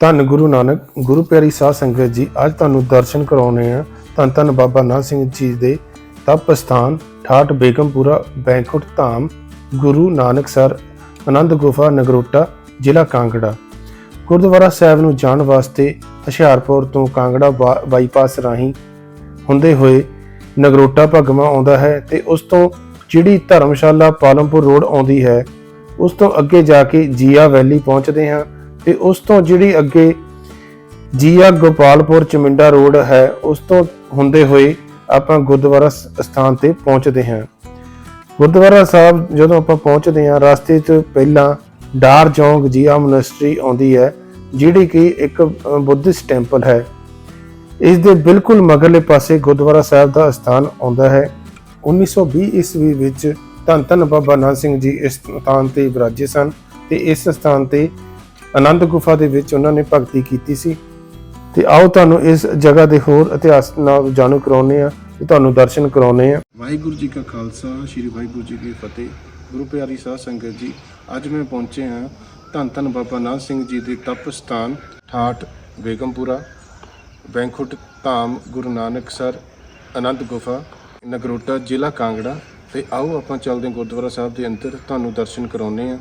ਧੰਨ ਗੁਰੂ ਨਾਨਕ, ਗੁਰੂ ਪਿਆਰੀ ਸਾਧ ਸੰਗਤ ਜੀ, ਅੱਜ ਤੁਹਾਨੂੰ ਦਰਸ਼ਨ ਕਰਾਉਣੇ ਆ। ਧੰਨ ਧੰਨ ਬਾਬਾ ਨਾਨਕ ਸਿੰਘ ਜੀ ਦੇ ਤਪ ਸਥਾਨ, ਠਾਠ ਬੇਗਮਪੁਰਾ, ਬੈਂਕੁਟ ਧਾਮ, ਗੁਰੂ ਨਾਨਕ ਸਰ ਆਨੰਦ ਗੁਫਾ, ਨਗਰੋਟਾ, ਜ਼ਿਲ੍ਹਾ ਕਾਂਗੜਾ। ਗੁਰਦੁਆਰਾ ਸਾਹਿਬ ਨੂੰ ਜਾਣ ਵਾਸਤੇ ਹੁਸ਼ਿਆਰਪੁਰ ਤੋਂ ਕਾਂਗੜਾ ਬਾ- ਬਾਈਪਾਸ ਰਾਹੀਂ ਹੁੰਦੇ ਹੋਏ ਨਗਰੋਟਾ ਭਗਵਾ ਆਉਂਦਾ ਹੈ ਤੇ ਉਸ ਤੋਂ ਜਿਹੜੀ ਧਰਮਸ਼ਾਲਾ ਪਾਲਮਪੁਰ ਰੋਡ ਆਉਂਦੀ ਹੈ, ਉਸ ਤੋਂ ਅੱਗੇ ਜਾ ਕੇ ਜੀਆ ਵੈਲੀ ਪਹੁੰਚਦੇ ਹਾਂ। ਤੇ ਉਸ ਤੋਂ ਜਿਹੜੀ ਅੱਗੇ ਜੀਆ ਗੋਪਾਲਪੁਰ ਚਮਿੰਡਾ ਰੋਡ ਹੈ, ਉਸ ਤੋਂ ਹੁੰਦੇ ਹੋਏ ਆਪਾਂ ਗੁਰਦੁਆਰਾ ਸ- ਸਥਾਨ ਤੇ ਪਹੁੰਚਦੇ ਹਾਂ। ਗੁਰਦੁਆਰਾ ਸਾਹਿਬ ਜਦੋਂ ਆਪਾਂ ਪਹੁੰਚਦੇ ਹਾਂ, ਰਸਤੇ 'ਚ ਪਹਿਲਾਂ ਡਾਰ ਜੌਂਗ ਜੀਆ ਮੋਨੈਸਟਰੀ ਆਉਂਦੀ ਹੈ, ਜਿਹੜੀ ਕਿ ਇੱਕ ਬੁੱਧਿਸਟ ਟੈਂਪਲ ਹੈ। ਇਸ ਦੇ ਬਿਲਕੁਲ ਮਗਰਲੇ ਪਾਸੇ ਗੁਰਦੁਆਰਾ ਸਾਹਿਬ ਦਾ ਸਥਾਨ ਆਉਂਦਾ ਹੈ। 1920 ਈਸਵੀ ਵਿੱਚ ਧੰਨ ਧੰਨ ਬਾਬਾ ਨਾਨਕ ਸਿੰਘ ਜੀ ਇਸ ਸਥਾਨ ਤੇ ਵਿਰਾਜੇ ਸਨ ਤੇ ਇਸ ਸਥਾਨ ਤੇ ਆਨੰਦ ਗੁਫਾ ਦੇ ਵਿੱਚ ਉਹਨਾਂ ਨੇ ਭਗਤੀ ਕੀਤੀ ਸੀ। ਤੇ ਆਓ ਤੁਹਾਨੂੰ ਇਸ ਜਗ੍ਹਾ ਦੇ ਹੋਰ ਇਤਿਹਾਸ ਨਾਲ ਜਾਣੂ ਕਰਾਉਨੇ ਆ ਤੇ ਤੁਹਾਨੂੰ ਦਰਸ਼ਨ ਕਰਾਉਨੇ ਆ ਵਾਹਿਗੁਰੂ ਜੀ ਕਾ ਖਾਲਸਾ, ਸ੍ਰੀ ਵਾਹਿਗੁਰੂ ਜੀ ਕੀ ਫਤਿਹ। ਗੁਰੂ ਪਿਆਰੀ ਸਾਧ ਸੰਗਤ ਜੀ, ਅੱਜ ਮੈਂ ਪਹੁੰਚੇ ਹਾਂ ਧੰਨ ਧੰਨ ਬਾਬਾ ਨਾਨਕ ਸਿੰਘ ਜੀ ਦੇ ਤਪ ਸਥਾਨ ਠਾਠ, ਬੇਗਮਪੁਰਾ ਬੈਂਕੁਟ ਧਾਮ, ਗੁਰੂ ਨਾਨਕ ਸਰ, ਆਨੰਦ ਗੁਫਾ, ਨਗਰੋਟਾ, ਜ਼ਿਲ੍ਹਾ ਕਾਂਗੜਾ। ਤੇ ਆਓ ਆਪਾਂ ਚੱਲਦੇ ਗੁਰਦੁਆਰਾ ਸਾਹਿਬ ਦੇ ਅੰਦਰ, ਤੁਹਾਨੂੰ ਦਰਸ਼ਨ ਕਰਾਉਨੇ ਆ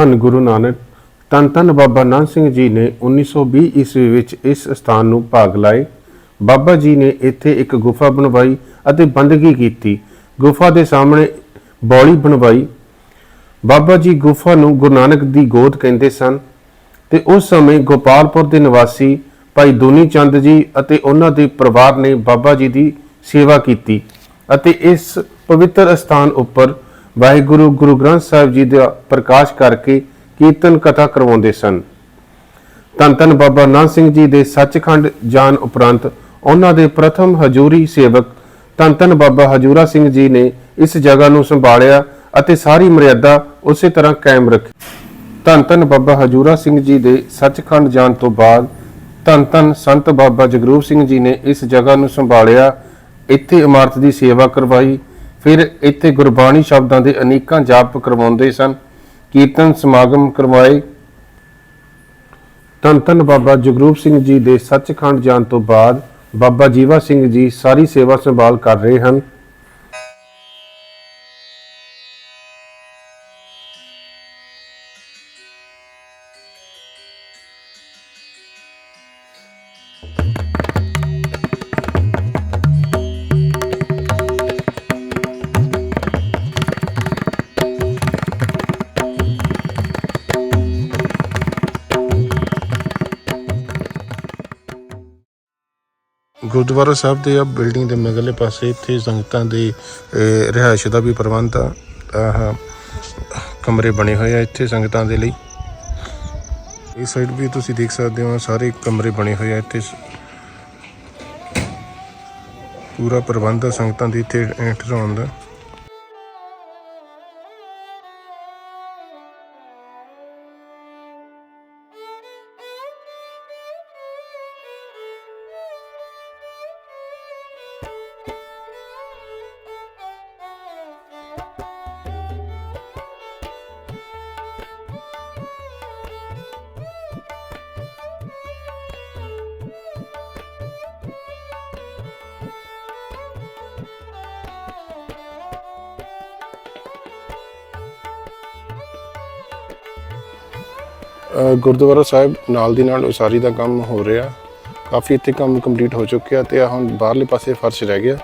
ਧੰਨ ਗੁਰੂ ਨਾਨਕ, ਧੰਨ ਧੰਨ ਬਾਬਾ ਨਾਨਕ ਸਿੰਘ ਜੀ ਨੇ 1920 ਈਸਵੀ ਵਿੱਚ ਇਸ ਸਥਾਨ ਨੂੰ ਭਾਗ ਲਾਏ। ਬਾਬਾ ਜੀ ਨੇ ਇੱਥੇ ਇੱਕ ਗੁਫਾ ਬਣਵਾਈ ਅਤੇ ਬੰਦਗੀ ਕੀਤੀ। ਗੁਫਾ ਦੇ ਸਾਹਮਣੇ ਬੌਲੀ ਬਣਵਾਈ। ਬਾਬਾ ਜੀ ਗੁਫਾ ਨੂੰ ਗੁਰੂ ਨਾਨਕ ਦੀ ਗੋਦ ਕਹਿੰਦੇ ਸਨ ਤੇ ਉਸ ਸਮੇਂ ਗੋਪਾਲਪੁਰ ਦੇ ਨਿਵਾਸੀ ਭਾਈ ਦੋਨੀ ਚੰਦ ਜੀ ਅਤੇ ਉਹਨਾਂ ਦੇ ਪਰਿਵਾਰ ਨੇ ਬਾਬਾ ਜੀ ਦੀ ਸੇਵਾ ਕੀਤੀ ਅਤੇ ਇਸ ਪਵਿੱਤਰ ਸਥਾਨ ਉੱਪਰ ਵਾਹਿਗੁਰੂ ਗੁਰੂ ਗ੍ਰੰਥ ਸਾਹਿਬ ਜੀ ਦਾ ਪ੍ਰਕਾਸ਼ ਕਰਕੇ ਕੀਰਤਨ ਕਥਾ ਕਰਵਾਉਂਦੇ ਸਨ। ਧੰਨ ਧੰਨ ਬਾਬਾ ਨਾਨਕ ਸਿੰਘ ਜੀ ਦੇ ਸੱਚਖੰਡ ਜਾਣ ਉਪਰੰਤ ਉਹਨਾਂ ਦੇ ਪ੍ਰਥਮ ਹਜੂਰੀ ਸੇਵਕ ਧੰਨ ਧੰਨ ਬਾਬਾ ਹਜੂਰਾ ਸਿੰਘ ਜੀ ਨੇ ਇਸ ਜਗ੍ਹਾ ਨੂੰ ਸੰਭਾਲਿਆ ਅਤੇ ਸਾਰੀ ਮਰਿਆਦਾ ਉਸੇ ਤਰ੍ਹਾਂ ਕਾਇਮ ਰੱਖੀ। ਧੰਨ ਧੰਨ ਬਾਬਾ ਹਜੂਰਾ ਸਿੰਘ ਜੀ ਦੇ ਸੱਚਖੰਡ ਜਾਣ ਤੋਂ ਬਾਅਦ ਧੰਨ ਧੰਨ ਸੰਤ ਬਾਬਾ ਜਗਰੂਪ ਸਿੰਘ ਜੀ ਨੇ ਇਸ ਜਗ੍ਹਾ ਨੂੰ ਸੰਭਾਲਿਆ। ਇੱਥੇ ਇਮਾਰਤ ਦੀ ਸੇਵਾ ਕਰਵਾਈ ਫਿਰ ਇੱਥੇ ਗੁਰਬਾਣੀ ਸ਼ਬਦਾਂ ਦੇ ਅਨੇਕਾਂ ਜਾਪ ਕਰਵਾਉਂਦੇ ਸਨ, ਕੀਰਤਨ ਸਮਾਗਮ ਕਰਵਾਏ। ਧੰਨ ਧੰਨ ਬਾਬਾ ਜਗਰੂਪ ਸਿੰਘ ਜੀ ਦੇ ਸੱਚਖੰਡ ਜਾਣ ਤੋਂ ਬਾਅਦ ਬਾਬਾ ਜੀਵਾ ਸਿੰਘ ਜੀ ਸਾਰੀ ਸੇਵਾ ਸੰਭਾਲ ਕਰ ਰਹੇ ਹਨ। ਗੁਰਦੁਆਰਾ ਸਾਹਿਬ ਦੇ ਆ ਬਿਲਡਿੰਗ ਦੇ ਮਗਲੇ ਪਾਸੇ ਇੱਥੇ ਸੰਗਤਾਂ ਦੇ ਰਿਹਾਇਸ਼ ਦਾ ਵੀ ਪ੍ਰਬੰਧ ਆ। ਆਹ ਕਮਰੇ ਬਣੇ ਹੋਏ ਆ ਇੱਥੇ ਸੰਗਤਾਂ ਦੇ ਲਈ। ਇਸ ਸਾਈਡ ਵੀ ਤੁਸੀਂ ਦੇਖ ਸਕਦੇ ਹੋ, ਸਾਰੇ ਕਮਰੇ ਬਣੇ ਹੋਏ ਆ ਇੱਥੇ। ਪੂਰਾ ਪ੍ਰਬੰਧ ਆ ਸੰਗਤਾਂ ਦੇ ਇੱਥੇ ਠਹਿਰਾਉਣ ਦਾ। ਗੁਰਦੁਆਰਾ ਸਾਹਿਬ ਨਾਲ ਦੀ ਨਾਲ ਉਸਾਰੀ ਦਾ ਕੰਮ ਹੋ ਰਿਹਾ। ਕਾਫੀ ਇੱਥੇ ਕੰਮ ਕੰਪਲੀਟ ਹੋ ਚੁੱਕਿਆ ਤੇ ਆ ਹੁਣ ਬਾਹਰਲੇ ਪਾਸੇ ਫਰਸ਼ ਰਹਿ ਗਿਆ।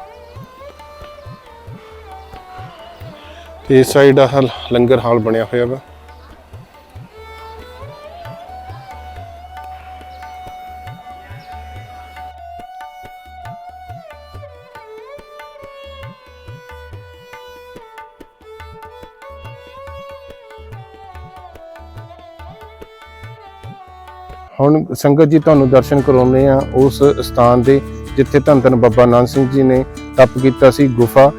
ਤੇ ਇਸ ਸਾਈਡ ਆ ਲੰਗਰ ਹਾਲ ਬਣਿਆ ਹੋਇਆ ਵਾ। ਸੰਗਤ ਜੀ ਤੁਹਾਨੂੰ ਦਰਸ਼ਨ ਕਰਾਉਂਦੇ ਆ ਉਸ ਸਥਾਨ ਦੇ ਜਿੱਥੇ ਧੰਨ ਧੰਨ ਬਾਬਾ ਨਾਨਕ ਸਿੰਘ ਜੀ ਨੇ ਤਪ ਕੀਤਾ ਸੀ, ਗੁਫਾ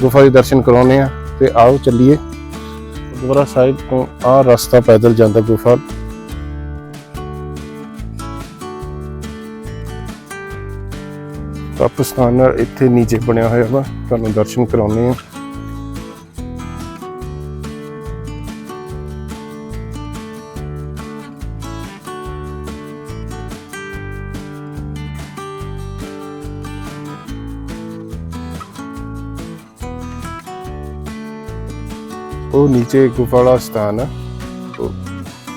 ਗੁਫਾ ਦੇ ਦਰਸ਼ਨ ਕਰਾਉਂਦੇ ਆ ਤੇ ਆਓ ਚੱਲੀਏ। ਗੁਰਦੁਆਰਾ ਸਾਹਿਬ ਤੋਂ ਆ ਰਸਤਾ ਪੈਦਲ ਜਾਂਦਾ ਗੁਫਾ। ਤਪ ਸਥਾਨ ਇੱਥੇ ਨੀਚੇ ਬਣਿਆ ਹੋਇਆ ਵਾ। ਤੁਹਾਨੂੰ ਦਰਸ਼ਨ ਕਰਾਉਂਦੇ ਆ ਉਹ ਨੀਚੇ ਗੁਫਾ ਵਾਲਾ ਸਥਾਨ ਹੈ ਉਹ-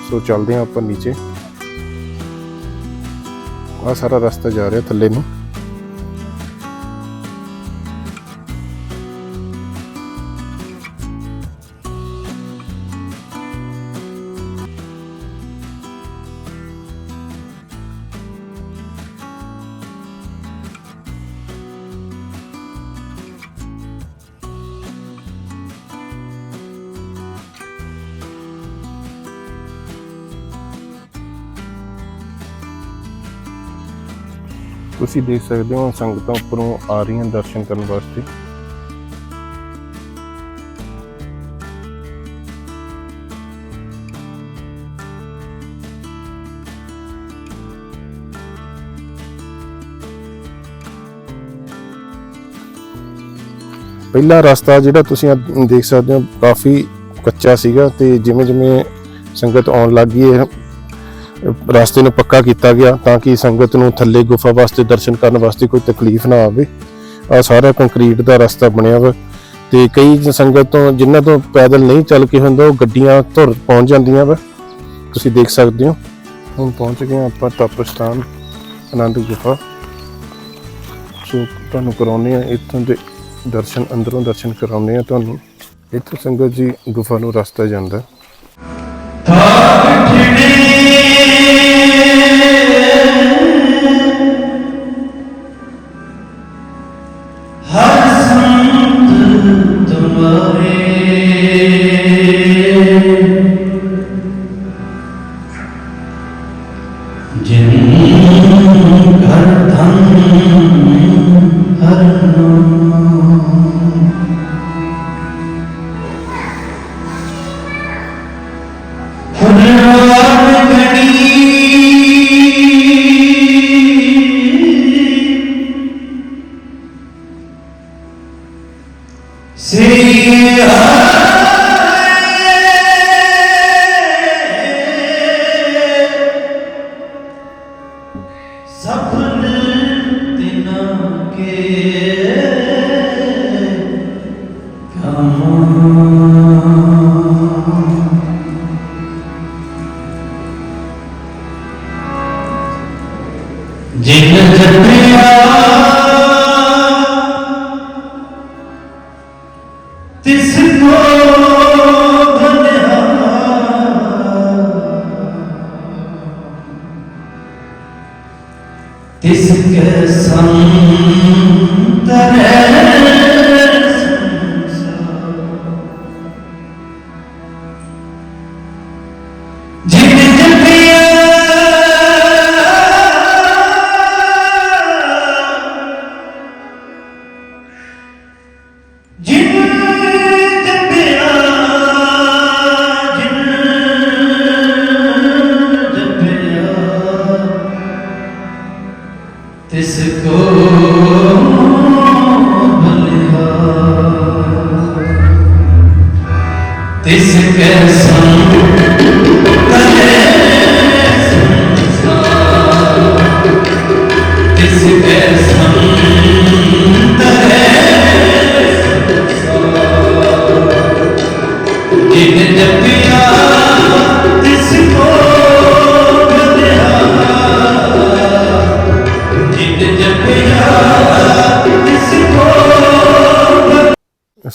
ਸੋ ਚੱਲਦੇ ਹਾਂ ਆਪਾਂ ਨੀਚੇ। ਆ ਸਾਰਾ ਰਸਤਾ ਜਾ ਰਿਹਾ ਥੱਲੇ ਨੂੰ। ਤੁਸੀਂ ਦੇਖ ਸਕਦੇ ਹੋ ਸੰਗਤਾਂ ਉੱਪਰੋਂ ਆ ਰਹੀਆਂ ਦਰਸ਼ਨ ਕਰਨ ਵਾਸਤੇ। ਪਹਿਲਾ ਰਸਤਾ ਜਿਹੜਾ ਤੁਸੀਂ ਦੇਖ ਸਕਦੇ ਹੋ, ਕਾਫੀ ਕੱਚਾ ਸੀਗਾ ਤੇ ਜਿਵੇਂ ਜਿਵੇਂ ਸੰਗਤ ਆਉਣ ਲੱਗੀ ਹੈ ਰਸਤੇ ਨੂੰ ਪੱਕਾ ਕੀਤਾ ਗਿਆ ਤਾਂ ਕਿ ਸੰਗਤ ਨੂੰ ਥੱਲੇ ਗੁਫਾ ਵਾਸਤੇ ਦਰਸ਼ਨ ਕਰਨ ਵਾਸਤੇ ਕੋਈ ਤਕਲੀਫ ਨਾ ਆਵੇ। ਆ ਸਾਰਾ ਕੰਕਰੀਟ ਦਾ ਰਸਤਾ ਬਣਿਆ ਵਾ ਤੇ ਕਈ ਸੰਗਤ ਤੋਂ ਜਿਨ੍ਹਾਂ ਤੋਂ ਪੈਦਲ ਨਹੀਂ ਚੱਲ ਕੇ ਹੁੰਦਾ, ਉਹ ਗੱਡੀਆਂ ਧੁਰ ਪਹੁੰਚ ਜਾਂਦੀਆਂ ਵਾ। ਤੁਸੀਂ ਦੇਖ ਸਕਦੇ ਹੋ। ਹੁਣ ਪਹੁੰਚ ਗਏ ਆਪਾਂ ਤਪਸਥਾਨ, ਆਨੰਦ ਗੁਫਾ। ਸੋ ਤੁਹਾਨੂੰ ਕਰਾਉਨੇ ਆ ਇੱਥੋਂ ਦੇ ਦਰਸ਼ਨ, ਅੰਦਰੋਂ ਦਰਸ਼ਨ ਕਰਾਉਨੇ ਆ ਤੁਹਾਨੂੰ। ਇੱਥੋਂ ਸੰਗਤ ਜੀ ਗੁਫਾ ਨੂੰ ਰਸਤਾ ਜਾਂਦਾ। हर Amém.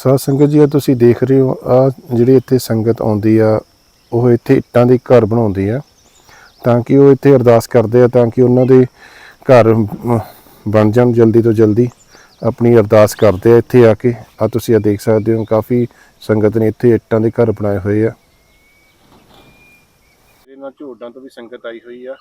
ਸਾਧ ਸੰਗਤ ਜੀ ਆ ਤੁਸੀਂ ਦੇਖ ਰਹੇ ਹੋ ਆ ਜਿਹੜੀ ਇੱਥੇ ਸੰਗਤ ਆਉਂਦੀ ਆ ਉਹ ਇੱਥੇ ਇੱਟਾਂ ਦੇ ਘਰ ਬਣਾਉਂਦੀ ਆ। ਤਾਂ ਕਿ ਉਹ ਇੱਥੇ ਅਰਦਾਸ ਕਰਦੇ ਆ ਤਾਂ ਕਿ ਉਹਨਾਂ ਦੇ ਘਰ ਬਣ ਜਾਣ ਜਲਦੀ ਤੋਂ ਜਲਦੀ। ਆਪਣੀ ਅਰਦਾਸ ਕਰਦੇ ਆ ਇੱਥੇ ਆ ਕੇ। ਆ ਤੁਸੀਂ ਆ ਦੇਖ ਸਕਦੇ ਹੋ ਕਾਫੀ ਸੰਗਤ ਨੇ ਇੱਥੇ ਇੱਟਾਂ ਦੇ ਘਰ ਬਣਾਏ ਹੋਏ ਆ। ਇਹਨਾਂ ਝੋਡਾਂ ਤੋਂ ਵੀ ਸੰਗਤ ਆਈ ਹੋਈ ਆ।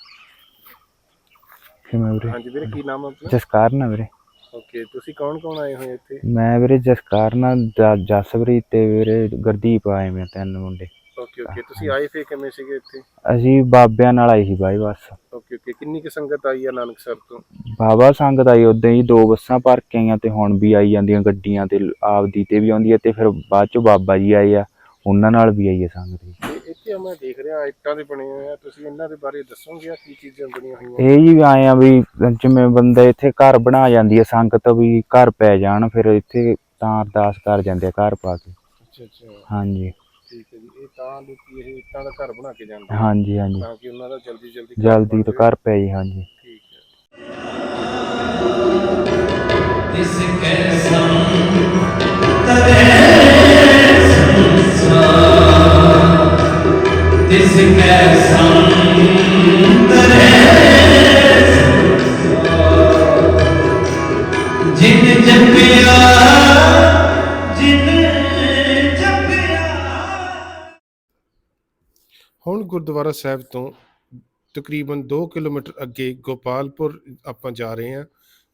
ਕਿਵੇਂ ਵੀਰੇ? ਹਾਂਜੀ ਵੀਰੇ ਕੀ ਨਾਮ ਆ ਆਪਣਾ? ਜਸਕਾਰ ਨਾ ਵੀਰੇ। ਓਕੇ ਤੁਸੀਂ ਕੌਣ ਕੌਣ ਆਏ ਹੋਏ ਇੱਥੇ? ਮੈਂ ਵੀਰੇ ਜਸਕਾਰ ਨਾ ਜ- ਜਸਪ੍ਰੀਤ ਤੇ ਵੀਰੇ ਗੁਰਦੀਪ ਆਏ ਮੈਂ ਤਿੰਨ ਮੁੰਡੇ। ਓਕੇ ਓਕੇ ਤੁਸੀਂ ਆਏ ਫੇ ਕਿਵੇਂ ਸੀਗੇ ਇੱਥੇ? ਅਸੀਂ ਬਾਬਿਆਂ ਨਾਲ ਆਏ ਸੀ ਬਾਈ ਬੱਸ। ਓਕੇ ਓਕੇ ਕਿੰਨੀ ਕੁ ਸੰਗਤ ਆਈ ਆ ਨਾਨਕਸਰ ਤੋਂ? ਬਾਬਾ ਸੰਗਤ ਆਈ ਉਦਾਂ ਹੀ ਦੋ ਬੱਸਾਂ ਭਰ ਕੇ ਆਈਆਂ ਤੇ ਹੁਣ ਵੀ ਆਈ ਜਾਂਦੀਆਂ ਗੱਡੀਆਂ ਤੇ ਆਪਦੀ ਤੇ ਵੀ ਆਉਂਦੀ ਹੈ ਤੇ ਫਿਰ ਬਾਅਦ ਚੋਂ ਬਾਬਾ ਜੀ ਆਏ ਆ ਉਹਨਾਂ ਨਾਲ ਵੀ ਆਈ ਹੈ ਸੰਗਤ ਜੀ। ਤੇ ਇੱਥੇ ਮੈਂ ਦੇਖ ਰਿਹਾ ਇੱਟਾਂ ਦੇ ਬਣੇ ਹੋਏ ਆ। ਤੁਸੀਂ ਇਹਨਾਂ ਦੇ ਬਾਰੇ ਦੱਸੋਗੇ ਕੀ ਚੀਜ਼ਾਂ ਬਣੀਆਂ ਹੋਈਆਂ ਇਹ ਜੀ ਆਏ ਆ ਵੀ ਜਿਵੇਂ ਬੰਦਾ ਇੱਥੇ ਘਰ ਬਣਾ ਜਾਂਦੀ ਹੈ ਸੰਗਤ ਵੀ ਘਰ ਪੈ ਜਾਣ ਫਿਰ ਇੱਥੇ ਤਾਂ ਅਰਦਾਸ ਕਰ ਜਾਂਦੇ ਆ ਘਰ ਪਾ ਕੇ। ਅੱਛਾ ਅੱਛਾ। ਹਾਂਜੀ। ਠੀਕ ਹੈ ਜੀ। ਇਹ ਤਾਂ ਲੋਕੀ ਇਹ ਇੱਟਾਂ ਦਾ ਘਰ ਬਣਾ ਕੇ ਜਾਂਦੇ ਆ। ਹਾਂਜੀ ਹਾਂਜੀ। ਤਾਂ ਕਿ ਉਹਨਾਂ ਦਾ ਜਲਦੀ ਤੋਂ। ਘਰ ਪੈ ਜੀ ਹਾਂਜੀ। ਠੀਕ ਹੈ। ਤਿਸਕੇ ਸੰਗ ਕਰੇ ਹੁਣ ਗੁਰਦੁਆਰਾ ਸਾਹਿਬ ਤੋਂ ਤਕਰੀਬਨ 2 ਕਿਲੋਮੀਟਰ ਅੱਗੇ ਗੋਪਾਲਪੁਰ ਆਪਾਂ ਜਾ ਰਹੇ ਹਾਂ,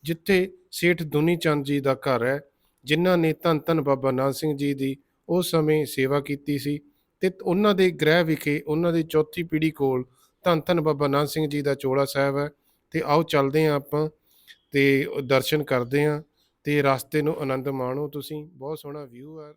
ਜਿੱਥੇ ਸੇਠ ਦੁਨੀ ਚੰਦ ਜੀ ਦਾ ਘਰ ਹੈ, ਜਿਨ੍ਹਾਂ ਨੇ ਧੰਨ ਧੰਨ ਬਾਬਾ ਨਾਨਕ ਸਿੰਘ ਜੀ ਦੀ ਉਸ ਸਮੇਂ ਸੇਵਾ ਕੀਤੀ ਸੀ। ਤੇ ਉਹਨਾਂ ਦੇ ਗ੍ਰਹਿ ਵਿਖੇ ਉਹਨਾਂ ਦੀ ਚੌਥੀ ਪੀੜ੍ਹੀ ਕੋਲ ਧੰਨ ਧੰਨ ਬਾਬਾ ਨਾਨਕ ਸਿੰਘ ਜੀ ਦਾ ਚੋਲਾ ਸਾਹਿਬ ਹੈ ਤੇ ਆਓ ਚੱਲਦੇ ਹਾਂ ਆਪਾਂ ਤੇ ਦਰਸ਼ਨ ਕਰਦੇ ਹਾਂ ਤੇ ਰਸਤੇ ਨੂੰ ਆਨੰਦ ਮਾਣੋ ਤੁਸੀਂ, ਬਹੁਤ ਸੋਹਣਾ ਵਿਊ ਹੈ।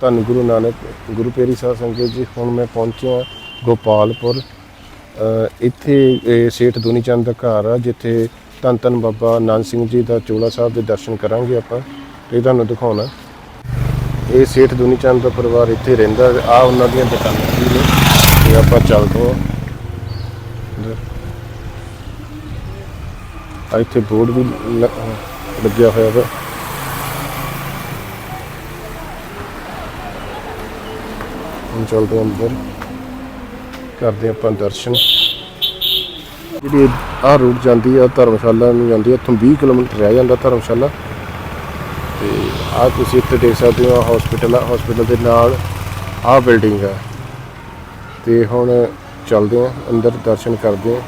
ਧੰਨ ਗੁਰੂ ਨਾਨਕ, ਗੁਰੂ ਪੇਰੀ ਸਾਹਿਬ ਸੰਗਤ ਜੀ, ਹੁਣ ਮੈਂ ਪਹੁੰਚਿਆ ਗੋਪਾਲਪੁਰ। ਇੱਥੇ ਇਹ ਸੇਠ ਦੁਨੀ ਚੰਦ ਦਾ ਘਰ ਆ, ਜਿੱਥੇ ਧੰਨ ਧੰਨ ਬਾਬਾ ਨਾਨਕ ਸਿੰਘ ਜੀ ਦਾ ਚੋਲਾ ਸਾਹਿਬ ਦੇ ਦਰਸ਼ਨ ਕਰਾਂਗੇ ਆਪਾਂ, ਤੇ ਤੁਹਾਨੂੰ ਦਿਖਾਉਣਾ। ਇਹ ਸੇਠ ਦੁਨੀ ਚੰਦ ਦਾ ਪਰਿਵਾਰ ਇੱਥੇ ਰਹਿੰਦਾ ਆ ਉਹਨਾਂ ਦੀਆਂ ਦੁਕਾਨਾਂ ਵੀ ਨੇ, ਤੇ ਆਪਾਂ ਚੱਲਦੇ ਹਾਂ ਇੱਥੇ ਬੋਰਡ ਵੀ ਲ- ਲੱਗਿਆ ਹੋਇਆ ਵਾ। ਹੁਣ ਚੱਲਦੇ ਹਾਂ ਅੰਦਰ। ਕਰਦੇ ਆਪਾਂ ਦਰਸ਼ਨ। ਜਿਹੜੀ ਆਹ ਰੂਟ ਜਾਂਦੀ ਆ, ਧਰਮਸ਼ਾਲਾ ਨੂੰ ਜਾਂਦੀ ਆ, ਇੱਥੋਂ 20 ਕਿਲੋਮੀਟਰ ਰਹਿ ਜਾਂਦਾ ਧਰਮਸ਼ਾਲਾ। ਤੇ ਆ ਤੁਸੀਂ ਇੱਥੇ ਦੇਖ ਸਕਦੇ ਹੋ ਹਸਪੀਟਲ ਆ ਹਸਪੀਟਲ ਦੇ ਨਾਲ ਆਹ ਬਿਲਡਿੰਗ ਆ। ਤੇ ਹੁਣ ਚੱਲਦੇ ਹਾਂ, ਅੰਦਰ ਦਰਸ਼ਨ ਕਰਦੇ ਹਾਂ।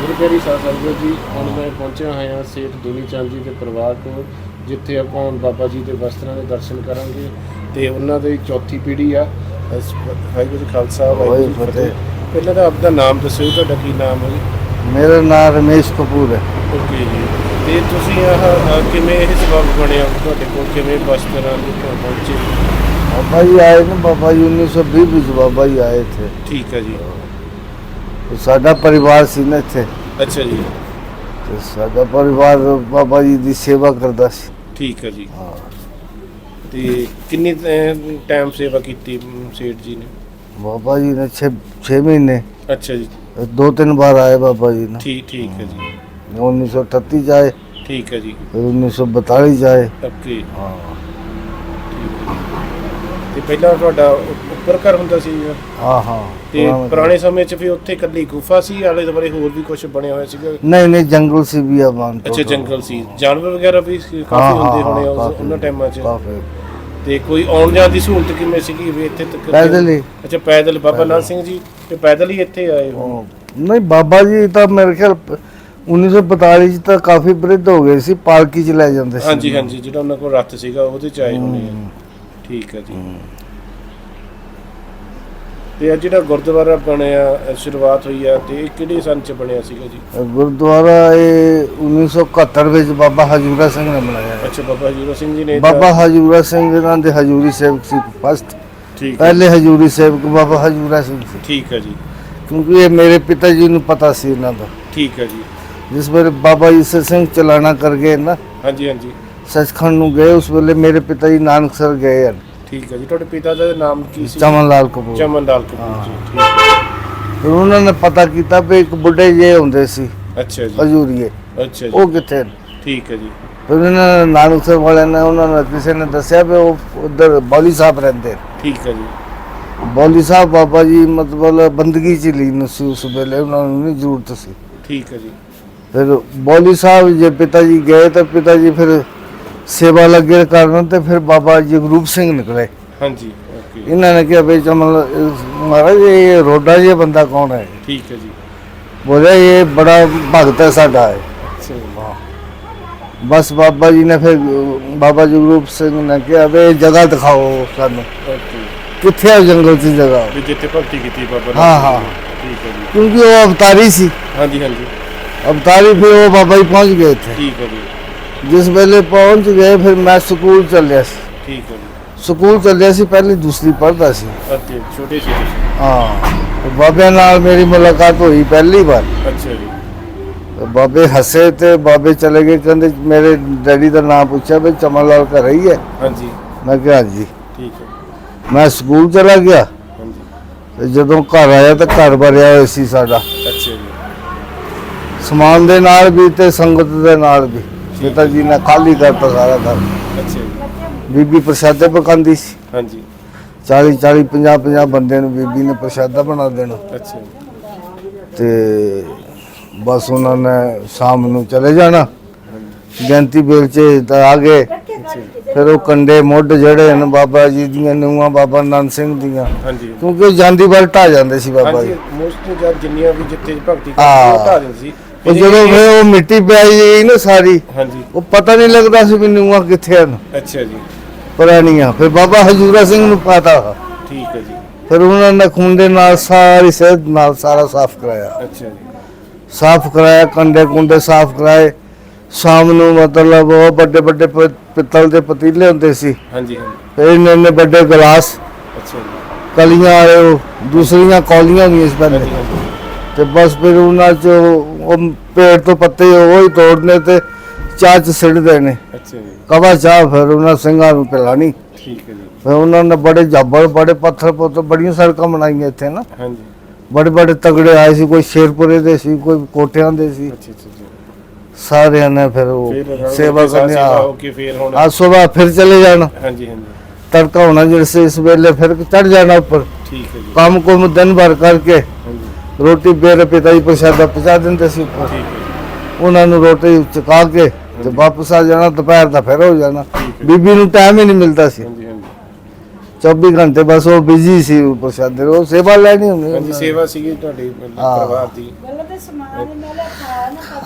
ਗੁਰੂ ਪਿਆਰੀ ਸਾਧ ਜੀ, ਹੁਣ ਮੈਂ ਪਹੁੰਚਿਆ ਹੋਇਆ ਸੇਠ ਦੁਨੀ ਚੰਦ ਜੀ ਦੇ ਪਰਿਵਾਰ ਕੋਲ। ਜਿੱਥੇ ਆਪਾਂ ਹੁਣ ਬਾਬਾ ਜੀ ਦੇ ਵਸਤਰਾਂ ਦੇ ਦਰਸ਼ਨ ਕਰਾਂਗੇ ਤੇ ਉਹਨਾਂ ਦੀ ਚੌਥੀ ਪੀੜ੍ਹੀ ਆ ਅਸ- ਵਾਹਿਗੁਰੂ ਜੀ ਖਾਲਸਾ ਵਾਹਿਗੁਰੂ ਜੀ ਕੀ ਫਤਿਹ ਪਹਿਲਾਂ ਤਾਂ ਆਪਦਾ ਨਾਮ ਦੱਸਿਓ ਜੀ, ਤੁਹਾਡਾ ਕੀ ਨਾਮ ਹੈ ਜੀ ਮੇਰਾ ਨਾਮ ਰਮੇਸ਼ ਕਪੂਰ ਹੈ ਓਕੇ ਜੀ ਤੇ ਤੁਸੀਂ ਆਹ ਆਹ ਕਿਵੇਂ ਇਹ ਸਬਬ ਬਣਿਆ ਤੁਹਾਡੇ ਕੋਲ ਕਿਵੇਂ ਵਸਤਰਾਂ ਦੇ ਕੋਲ ਪਹੁੰਚੇ बाबा जी आए ना बाबा जी उन्नीस सौ बीस में बाबा जी आए थे ਠੀਕ ਹੈ ਜੀ तो साडा परिवार सी ना थे ਅੱਛਾ ਜੀ तो साडा परिवार बाबा जी की सेवा करता सी ਠੀਕ ਹੈ ਜੀ। हाँ ਤੇ ਕਿੰਨੀ ਟਾਈਮ ਸੇਵਾ ਕੀਤੀ ਸੇਠ ਜੀ ਨੇ? ਬਾਬਾ ਜੀ ਨੇ 6 6 ਮਹੀਨੇ। ਅੱਛਾ ਜੀ। ਦੋ ਤਿੰਨ ਵਾਰ ਆਏ ਬਾਬਾ ਜੀ ਨੇ ਠੀਕ ਠੀਕ ਹੈ ਜੀ। 1938 ਚ ਆਏ। ਠੀਕ ਹੈ ਜੀ। ਫਿਰ 1942 ਚ ਆਏ। ਓਕੇ ਹਾਂ। ਤੇ ਪਹਿਲਾਂ ਤੁਹਾਡਾ ਉੱਪਰ ਘਰ ਹੁੰਦਾ ਸੀ? ਹਾਂ ਹਾਂ। ਤੇ ਪੁਰਾਣਾ- ਸਮੇਂ 'ਚ ਫਿਰ ਉੱਥੇ ਇਕੱਲੀ ਗੁਫਾ ਸੀ ਆਲੇ ਦੁਆਲੇ ਹੋਰ ਵੀ ਕੁਝ ਬਣਿਆ ਹੋਇਆ ਸੀਗਾ? ਨਹੀਂ ਨਹੀਂ ਜੰਗਲ ਸੀ ਵੀ ਆਬਾਨ ਅੱਛਾ ਜੰਗਲ ਸੀ। ਜਾਨਵਰ ਵਗੈਰਾ ਵੀ ਕਾਫੀ ਹੁੰਦੇ ਹੋਣੇ ਉਸ-। ਉਹਨਾਂ ਟਾਈਮਾਂ 'ਚ। ਕਾਫੀ। ਤੇ ਕੋਈ ਆਉਣ ਜਾਣ ਦੀ ਸਹੂਲਤ ਕਿਵੇਂ ਸੀਗੀ ਵੀ ਇੱਥੇ ਤੱਕ ਪੈਦਲ ਹੀ। ਅੱਛਾ ਪੈਦਲ। ਬਾਬਾ ਨਾਨਕ ਸਿੰਘ ਜੀ ਤੇ ਪੈਦਲ ਹੀ ਇੱਥੇ ਆਏ ਹੋ? ਉਹ- ਨਹੀਂ ਬਾਬਾ ਜੀ ਤਾਂ ਮੇਰੇ ਖਿਆਲ ਪ- 1942 ਚ ਤਾਂ ਕਾਫੀ ਬ੍ਰਿਧ ਹੋ ਗਏ ਸੀ ਪਾਲਕੀ ਚ ਲੈ ਜਾਂਦੇ ਸੀ। ਹਾਂਜੀ ਹਾਂਜੀ ਜਿਹੜਾ ਉਹਨਾਂ ਕੋਲ ਰੱਥ ਸੀਗਾ ਉਹਦੇ 'ਚ ਆਏ ਹੋਣੇ ਆ। ਠੀਕ ਹੈ ਜੀ। ਤੇ ਇਹ ਜਿਹੜਾ ਗੁਰਦੁਆਰਾ ਬਣਿਆ ਅ, ਸ਼ੁਰੂਆਤ ਹੋਈ ਆ ਤੇ ਇਹ ਕਿਹੜੇ ਸੰਨ 'ਚ ਬਣਿਆ ਸੀਗਾ ਜੀ? ਗੁਰਦੁਆਰਾ ਇਹ 1971 ਵਿੱਚ ਬਾਬਾ ਹਜੂਰਾ ਸਿੰਘ ਨੇ ਬਣਾਇਆ। ਹੈ। ਅੱਛਾ ਬਾਬਾ ਜੀਰੋ ਸਿੰਘ ਜੀ ਨੇ ਬਾਬਾ ਹਜੂਰਾ ਸਿੰਘ ਇਹਨਾਂ ਦੇ ਹਜੂਰੀ ਸੇਵਕ ਸੀ ਫਸਟ। ਠੀਕ ਹੈ। ਪਹਿਲੇ ਹਜੂਰੀ ਸੇਵਕ ਬਾਬਾ ਹਜੂਰਾ ਸਿੰਘ ਸੀ। ਠੀਕ ਹੈ ਜੀ। ਕਿਉਂਕਿ ਇਹ ਮੇਰੇ ਪਿਤਾ ਜੀ ਨੂੰ ਪਤਾ ਸੀ ਇਹਨਾਂ ਦਾ। ਠੀਕ ਹੈ ਜੀ। ਜਿਸ ਵੇਲੇ ਬਾਬਾ ਈਸਰ ਸਿੰਘ ਚਲਾਣਾ ਕਰ ਗਏ ਨਾ ਹਾਂਜੀ ਹਾਂਜੀ। ਸੱਚਖੰਡ ਨੂੰ ਗਏ ਉਸ ਵੇਲੇ ਮੇਰੇ ਪਿਤਾ ਜੀ ਨਾਨਕਸਰ ਗਏ ਹਨ। ਠੀਕ ਹੈ ਜੀ ਤੁਹਾਡੇ ਪਿਤਾ ਦਾ ਨਾਮ ਕੀ ਸੀ? ਚਮਨ ਲਾਲ ਕਪੂਰ। ਚਮਨ ਲਾਲ ਕਪੂਰ ਜੀ ਠੀਕ ਹੈ। ਫਿਰ ਉਹਨਾਂ ਨੇ ਪਤਾ ਕੀਤਾ ਵੀ ਇੱਕ ਬੁੱਢੇ ਜੇ ਹੁੰਦੇ ਸੀ ਅੱਛਾ ਜੀ। ਹਜੂਰੀਏ। ਅੱਛਾ ਜੀ। ਉਹ ਕਿੱਥੇ ਨੇ ਠੀਕ ਹੈ ਜੀ। ਫਿਰ ਉਹਨਾਂ ਨੇ ਨਾਨਕਸਰ ਵਾਲਿਆਂ ਨੇ ਉਹਨਾਂ ਨੇ ਕਿਸੇ ਨੇ ਦੱਸਿਆ ਵੀ ਉਹ ਉਧਰ ਬੌਲੀ ਸਾਹਿਬ ਰਹਿੰਦੇ ਨੇ। ਠੀਕ ਹੈ ਜੀ। ਬੌਲੀ ਸਾਹਿਬ ਬਾਬਾ ਜੀ ਮਤਲਬ ਬੰਦਗੀ ਚ ਲੀਨ ਸੀ ਉਸ ਵੇਲੇ ਉਹਨਾਂ ਨੂੰ ਨਹੀਂ ਜ਼ਰੂਰਤ ਸੀ। ਠੀਕ ਹੈ ਜੀ। ਫਿਰ ਬੌਲੀ ਸਾਹਿਬ ਜੇ ਪਿਤਾ ਜੀ ਗਏ ਤਾਂ ਪਿਤਾ ਜੀ ਫਿਰ ਸੇਵਾ ਲੱਗੇ ਕਰਨ ਤੇ ਫਿਰ ਬਾਬਾ ਜਗਰੂਪ ਸਿੰਘ ਨਿਕਲੇ ਹਾਂਜੀ ਓਕੇ ਇਹਨਾਂ ਨੇ ਕਿਹਾ ਵੀ ਚਮਲ ਮਹਾਰਾਜ ਇਹ ਰੋਡਾ ਜਿਹਾ ਬੰਦਾ ਕੌਣ ਹੈ ਠੀਕ ਹੈ ਜੀ ਬੋਲਿਆ ਇਹ ਬੜਾ ਭਗਤ ਹੈ ਸਾਡਾ ਹੈ ਅੱਛਾ ਜੀ ਬਸ ਬਾਬਾ ਜੀ ਨੇ ਫਿਰ ਬਾਬਾ ਜਗਰੂਪ ਸਿੰਘ ਨੇ ਕਿਹਾ ਵੀ ਇਹ ਜਗ੍ਹਾ ਦਿਖਾਓ ਸਾਨੂੰ ਓਕੇ ਕਿੱਥੇ ਹੈ ਜੰਗਲ 'ਚ ਜਗ੍ਹਾ ਵੀ ਜਿੱਥੇ ਭਗਤੀ ਕੀਤੀ ਬਾਬਾ ਨਾਨਕ ਹਾਂ, ਸਿੰਘ ਹਾਂ। ਜੀ। ਠੀਕ ਹੈ ਜੀ ਕਿਉਂਕਿ ਉਹ ਅਵਤਾਰੀ ਸੀ ਹਾਂਜੀ ਹਾਂਜੀ ਅਵਤਾਰੀ ਫਿਰ ਉਹ ਬਾਬਾ ਜੀ ਪਹੁੰਚ ਗਏ ਇੱਥੇ ਠੀਕ ਹੈ ਜੀ ਜਿਸ ਵੇਲੇ ਪਹੁੰਚ ਗਏ ਫਿਰ ਮੈਂ ਸਕੂਲ ਚੱਲਿਆ ਸੀ। ਠੀਕ ਹੈ ਜੀ। ਸਕੂਲ ਚੱਲਿਆ ਸੀ ਪਹਿਲੀ ਦੂਸਰੀ ਪੜ੍ਹਦਾ ਸੀ। ਓਕੇ ਛੋਟੇ ਸੀ ਤੁਸੀਂ? ਹਾਂ ਤੇ ਬਾਬਿਆਂ ਨਾਲ ਮੇਰੀ ਮੁਲਾਕਾਤ ਹੋਈ ਪਹਿਲੀ ਵਾਰ। ਅੱਛਾ ਜੀ। ਤੇ ਬਾਬੇ ਹੱਸੇ ਤੇ ਬਾਬੇ ਚਲੇ ਗਏ ਕਹਿੰਦੇ ਮੇਰੇ ਡੈਡੀ ਦਾ ਨਾਮ ਪੁੱਛਿਆ ਵੀ ਚਮਨ ਲਾਲ ਘਰ ਹੀ ਹੈ? ਹਾਂਜੀ। ਮੈਂ ਕਿਹਾ ਹਾਂਜੀ। ਠੀਕ ਹੈ। ਮੈਂ ਸਕੂਲ ਚਲਾ ਗਿਆ। ਹਾਂਜੀ। ਤੇ ਜਦੋਂ ਘਰ ਆਇਆ ਤਾਂ ਘਰ ਭਰਿਆ ਹੋਇਆ ਸੀ ਸਾਡਾ। ਅੱਛਾ ਜੀ। ਸਮਾਨ ਦੇ ਨਾਲ ਵੀ ਤੇ ਸੰਗਤ ਦੇ ਨਾਲ ਵੀ। ਪਿਤਾ ਜੀ ਨੇ ਖਾਲੀ ਕਰਤਾ ਸਾਰਾ ਘਰ ਅੱਛਾ ਜੀ। ਬੀਬੀ ਪ੍ਰਸ਼ਾਦੇ ਪਕਾਉਂਦੀ ਸੀ। ਹਾਂਜੀ। 40 40 50 50 ਬੰਦੇ ਨੂੰ ਬੀਬੀ ਨੇ ਪ੍ਰਸ਼ਾਦਾ ਬਣਾ ਦੇਣਾ। ਅੱਛਾ ਜੀ। ਤੇ ਬਸ ਉਹਨਾਂ ਨੇ ਸ਼ਾਮ ਨੂੰ ਚਲੇ ਜਾਣਾ। ਗਿਣਤੀ ਬੇਲਚੇ ਤਾਂ ਆ ਗਏ। ਫਿਰ ਉਹ ਕੰਡੇ ਮੁੱਢ ਜਿਹੜੇ ਹਨ ਬਾਬਾ ਜੀ ਦੀਆਂ ਨੂੰਹਾਂ ਬਾਬਾ ਨੰਦ ਸਿੰਘ ਦੀਆਂ। ਹਾਂਜੀ। ਕਿਉਂਕਿ ਉਹ ਜਾਂਦੀ ਵਾਰ ਢਾ ਜਾਂਦੇ ਸੀ ਬਾਬਾ ਹਾਂਜੀ ਜੀ ਮੋਸਟਲੀ ਜਦ ਜਿੰਨੀਆਂ ਵੀ ਜਿੱਥੇ ਭਗਤੀ। ਕਰਦੇ ਉਹ ਢਾ ਦਿੰਦੇ ਸੀ। ਉਹ ਜਦੋਂ ਫਿਰ ਉਹ ਮਿੱਟੀ ਪਿਆਈ ਗਈ ਨਾ ਸਾਰੀ ਹਾਂਜੀ। ਉਹ ਪਤਾ ਨਹੀਂ ਲੱਗਦਾ ਸੀ ਵੀ ਨੂੰਹਾਂ ਕਿੱਥੇ ਹਨ। ਅੱਛਾ ਜੀ। ਪੁਰਾਣੀਆਂ ਫਿਰ ਬਾਬਾ ਹਜੂਰਾ ਸਿੰਘ ਨੂੰ ਪਤਾ। ਠੀਕ ਹੈ ਜੀ। ਫਿਰ ਉਹਨਾਂ ਨੇ ਖੂਨ ਦੇ ਨਾਲ ਸਾਰੀ ਸਿਹਤ ਨਾਲ ਸਾਰਾ ਸਾਫ਼ ਕਰਾਇਆ। ਅੱਛਾ ਜੀ। ਸਾਫ਼ ਕਰਾਇਆ ਕੰਡੇ ਕੁੰਡੇ ਸਾਫ਼ ਕਰਾਏ। ਸ਼ਾਮ ਨੂੰ ਮਤਲਬ ਉਹ ਵੱਡੇ ਵੱਡੇ ਪਿੱਤਲ ਦੇ ਪਤੀਲੇ ਹੁੰਦੇ ਸੀ। ਹਾਂਜੀ ਹਾਂਜੀ। ਫਿਰ ਇੰਨੇ ਇੰਨੇ ਵੱਡੇ ਗਲਾਸ। ਅੱਛਾ ਜੀ। ਕਲੀਆਂ ਵਾਲੇ ਉਹ ਦੂਸਰੀਆਂ ਕੌਲੀਆਂ ਹੁੰਦੀਆਂ ਸੀ ਪਹਿਲੇ। ਤੇ ਬਸ ਫਿਰ ਉਹਨਾਂ ਚ ਉਹ ਪੇੜ ਤੋਂ ਪੱਤੇ ਉਹ ਹੀ ਤੋੜਨੇ ਤੇ ਚਾਹ ਚ ਸਿੱਟ ਦੇਣੇ। ਅੱਛਾ ਜੀ। ਕਵਾ ਚਾਹ ਫਿਰ ਉਹਨਾਂ ਸਿੰਘਾਂ ਨੂੰ ਪਿਲਾਣੀ। ਠੀਕ ਹੈ ਜੀ। ਫਿਰ ਉਹਨਾਂ ਨੇ ਬੜੇ ਜਾਬੜ ਬੜੇ ਪੱਥਰ ਪੁੱਤ ਬੜੀਆਂ ਸੜਕਾਂ ਬਣਾਈਆਂ ਇੱਥੇ ਨਾ। ਹਾਂਜੀ। ਬੜੇ ਬੜੇ ਤਗੜੇ ਆਏ ਸੀ ਕੋਈ ਸ਼ੇਰਪੁਰੇ ਦੇ ਸੀ ਕੋਈ ਕੋਟਿਆਂ ਦੇ ਸੀ। ਅੱਛਾ ਅੱਛਾ ਅੱਛਾ। ਸਾਰਿਆਂ ਨੇ ਫਿਰ ਉਹ ਸੇਵਾ ਕਰਨੀ ਆ ਹੋ ਕੇ ਫਿਰ ਹੁਣ ਅੱਜ ਸਵੇਰ ਫਿਰ ਚਲੇ ਜਾਣਾ। ਹਾਂਜੀ ਹਾਂਜੀ। ਤੜਕਾ ਹੋਣਾ ਜਿਹੜੇ ਇਸ ਵੇਲੇ ਫਿਰ ਚੜ ਜਾਣਾ ਉੱਪਰ। ਠੀਕ ਹੈ ਜੀ। ਕੰਮ ਕੁਮ ਦਿਨ ਭਰ ਕਰਕੇ ਰੋਟੀ ਬੇਰੇ ਪਿਤਾ ਜੀ ਪ੍ਰਸ਼ਾਦਾ ਪਹੁੰਚਾ ਦਿੰਦੇ ਸੀ ਉੱਪਰ। ਉਹਨਾਂ ਨੂੰ ਰੋਟੀ ਚੁਕਾ ਕੇ ਤੇ ਵਾਪਸ ਆ ਜਾਣਾ ਦੁਪਹਿਰ ਦਾ ਫਿਰ ਹੋ ਜਾਣਾ। ਬੀਬੀ ਨੂੰ ਟਾਈਮ ਹੀ ਨਹੀਂ ਮਿਲਦਾ ਸੀ। ਹਾਂਜੀ ਹਾਂਜੀ। 24 ਘੰਟੇ ਬਸ ਉਹ ਬਿਜ਼ੀ ਸੀ ਪ੍ਰਸ਼ਾਦੇ ਉਹ ਸੇਵਾ ਲੈਣੀ ਹੁੰਦੀ ਹਾਂਜੀ ਸੇਵਾ ਸੀਗੀ ਤੁਹਾਡੇ। ਪਰਿਵਾਰ ਦੀ।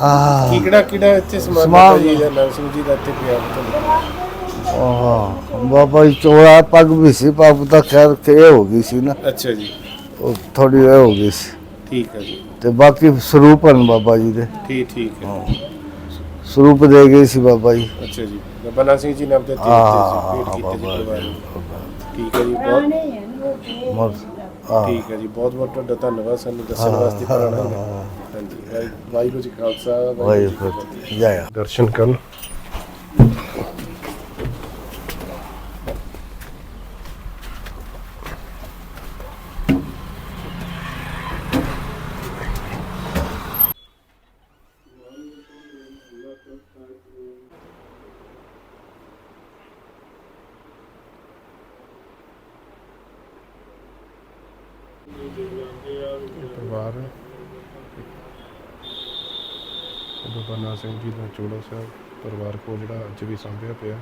ਹਾਂ ਕੀ। ਕਿਹੜਾ ਕਿਹੜਾ ਇੱਥੇ ਸਮਾਨ ਜੀ ਦਾ ਨਾਮ ਸਿੰਘ ਜੀ ਦਾ ਇੱਥੇ ਪਿਆ ਤੁਹਾਨੂੰ? ਹਾਂ ਬਾਬਾ ਜੀ ਚੋੜਾ ਪੱਗ ਵੀ ਸੀ ਪੱਗ ਤਾਂ ਖੈਰ ਕੇ ਹੋ ਗਈ ਸੀ ਨਾ। ਅੱਛਾ ਜੀ। ਉਹ ਥੋੜੀ ਹੋ ਗਈ ਸੀ। ਠੀਕ ਹੈ ਜੀ। ਤੇ ਬਾਕੀ ਸਰੂਪ ਹਨ ਬਾਬਾ ਜੀ ਦੇ। ਠੀਕ ਠੀਕ ਹੈ। ਸਰੂਪ ਦੇ ਗਏ ਸੀ ਬਾਬਾ ਜੀ। ਅੱਛਾ ਜੀ। ਬਾਬਾ ਨਾਨਕ ਸਿੰਘ ਜੀ ਨੇ ਆਪਣੇ ਤੇ ਕੀਤੇ ਬਾਬਾ ਪਰਿਵਾਰ ਨੂੰ। ਠੀਕ ਹੈ ਜੀ ਬਹੁਤ ਮਰ ਹਾਂ। ਠੀਕ ਹੈ ਜੀ ਬਹੁਤ ਬਹੁਤ ਤੁਹਾਡਾ ਧੰਨਵਾਦ ਸਾਨੂੰ ਦੱਸਣ ਵਾਸਤੇ ਪੁਰਾਣਾ ਹਾਂਜੀ ਵਾਹਿ- ਵਾਹਿਗੁਰੂ ਜੀ ਕਾ ਖਾਲਸਾ ਵਾਹਿਗੁਰੂ ਜੀ ਕੀ ਫਤਿਹ। ਵਾਹਿਗੁਰੂ ਜੈ ਦਰਸ਼ਨ ਕਰਨ ਪਰਿਵਾਰ ਬਾਬਾ ਨਾਨਕ ਸਿੰਘ ਜੀ ਦਾ ਚੋੜਾ ਸਾਹਿਬ ਪਰਿਵਾਰ ਕੋਲ ਜਿਹੜਾ ਅੱਜ ਵੀ ਸਾਂਭਿਆ ਪਿਆ।